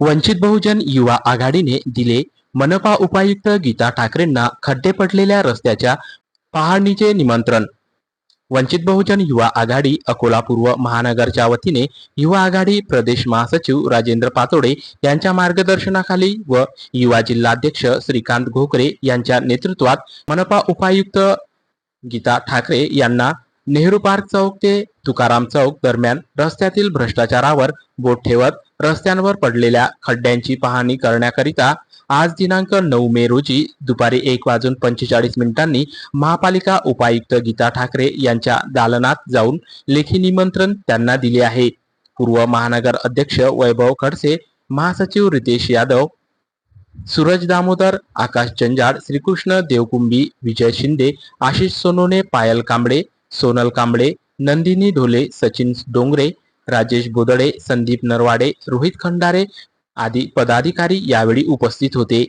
वंचित बहुजन युवा आघाडीने दिले मनपा उपायुक्त गीता ठाकरेंना खड्डे पडलेल्या रस्त्याच्या पाहणीचे निमंत्रण. वंचित बहुजन युवा आघाडी अकोला पूर्व महानगरच्या वतीने युवा आघाडी प्रदेश महासचिव राजेंद्र पातोडे यांच्या मार्गदर्शनाखाली व युवा जिल्हाध्यक्ष श्रीकांत घोकरे यांच्या नेतृत्वात मनपा उपायुक्त गीता ठाकरे यांना नेहरू पार्क चौक ते तुकाराम चौक दरम्यान रस्त्यातील भ्रष्टाचारावर बोट ठेवत रस्त्यांवर पडलेल्या खड्ड्यांची पाहणी करण्याकरिता आज दिनांक नऊ मे रोजी दुपारी एक वाजून पंचेचाळीस मिनिटांनी महापालिका उपायुक्त गीता ठाकरे यांच्या दालनात जाऊन लेखी निमंत्रण त्यांना दिले आहे. पूर्व महानगर अध्यक्ष वैभव खडसे महासचिव रितेश यादव सूरज दामोदर आकाश जंजाड श्रीकृष्ण देवकुंभी विजय शिंदे आशिष सोनोने पायल कांबळे सोनल कांबळे नंदिनी ढोले सचिन डोंगरे राजेश बोदडे संदीप नरवाडे रोहित खंडारे आदी पदाधिकारी यावेळी उपस्थित होते.